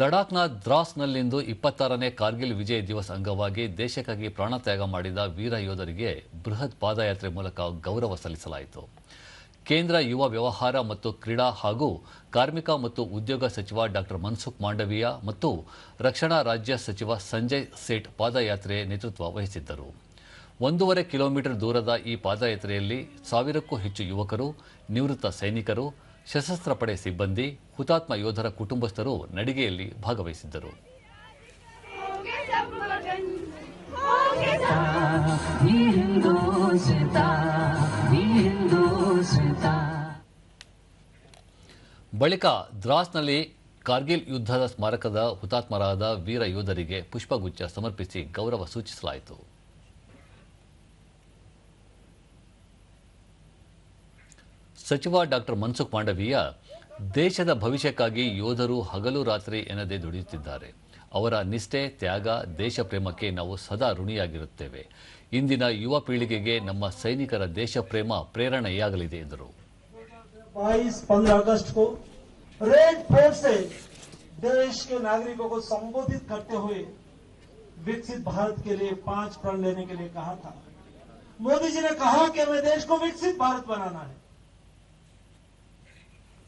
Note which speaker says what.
Speaker 1: ಲಡಾಖ್ನ ದ್ರಾಸ್ನಲ್ಲಿಂದು ಇಪ್ಪತ್ತಾರನೇ ಕಾರ್ಗಿಲ್ ವಿಜಯ್ ದಿವಸ್ ಅಂಗವಾಗಿ ದೇಶಕ್ಕಾಗಿ ಪ್ರಾಣತ್ಯಾಗ ಮಾಡಿದ ವೀರ ಯೋಧರಿಗೆ ಬೃಹತ್ ಪಾದಯಾತ್ರೆ ಮೂಲಕ ಗೌರವ ಸಲ್ಲಿಸಲಾಯಿತು. ಕೇಂದ್ರ ಯುವ ವ್ಯವಹಾರ ಮತ್ತು ಕ್ರೀಡಾ ಹಾಗೂ ಕಾರ್ಮಿಕ ಮತ್ತು ಉದ್ಯೋಗ ಸಚಿವ ಡಾಕ್ಟರ್ ಮನ್ಸುಖ್ ಮಾಂಡವೀಯ ಮತ್ತು ರಕ್ಷಣಾ ರಾಜ್ಯ ಸಚಿವ ಸಂಜಯ್ ಸೇಠ್ ಪಾದಯಾತ್ರೆ ನೇತೃತ್ವ ವಹಿಸಿದ್ದರು. ಒಂದೂವರೆ ಕಿಲೋಮೀಟರ್ ದೂರದ ಈ ಪಾದಯಾತ್ರೆಯಲ್ಲಿ ಸಾವಿರಕ್ಕೂ ಹೆಚ್ಚು ಯುವಕರು, ನಿವೃತ್ತ ಸೈನಿಕರು ಸಶಸ್ತ್ರ ಪಡೆ ಸಿಬ್ಬಂದಿ, ಹುತಾತ್ಮ ಯೋಧರ ಕುಟುಂಬಸ್ಥರು ನಡಿಗೆಯಲ್ಲಿ ಭಾಗವಹಿಸಿದ್ದರು. ಬಳಿಕ ದ್ರಾಸ್ನಲ್ಲಿ ಕಾರ್ಗಿಲ್ ಯುದ್ಧದ ಸ್ಮಾರಕದ ಹುತಾತ್ಮರಾದ ವೀರ ಯೋಧರಿಗೆ ಪುಷ್ಪಗುಚ್ಛ ಸಮರ್ಪಿಸಿ ಗೌರವ ಸೂಚಿಸಲಾಯಿತು. ಸಚಿವ ಡಾಕ್ಟರ್ ಮನ್ಸುಖ್ ಮಾಂಡವೀಯ ದೇಶದ ಭವಿಷ್ಯಕ್ಕಾಗಿ ಯೋಧರು ಹಗಲು ರಾತ್ರಿ ಎನ್ನದೇ ದುಡಿಯುತ್ತಿದ್ದಾರೆ ಅವರ ನಿಷ್ಠೆ ತ್ಯಾಗ ದೇಶ ಪ್ರೇಮಕ್ಕೆ ನಾವು ಸದಾ ಋಣಿಯಾಗಿರುತ್ತೇವೆ ಇಂದಿನ ಯುವ ಪೀಳಿಗೆಗೆ ನಮ್ಮ ಸೈನಿಕರ ದೇಶ ಪ್ರೇಮ ಪ್ರೇರಣೆಯಾಗಲಿದೆ ಎಂದರು
Speaker 2: बाईस पंद्रह अगस्त को रेड फोर्ट से देश के नागरिकों को संबोधित करते हुए विकसित भारत के लिए पांच प्रण लेने के लिए कहा था मोदी जी ने कहा कि हमें देश को विकसित भारत बनाना है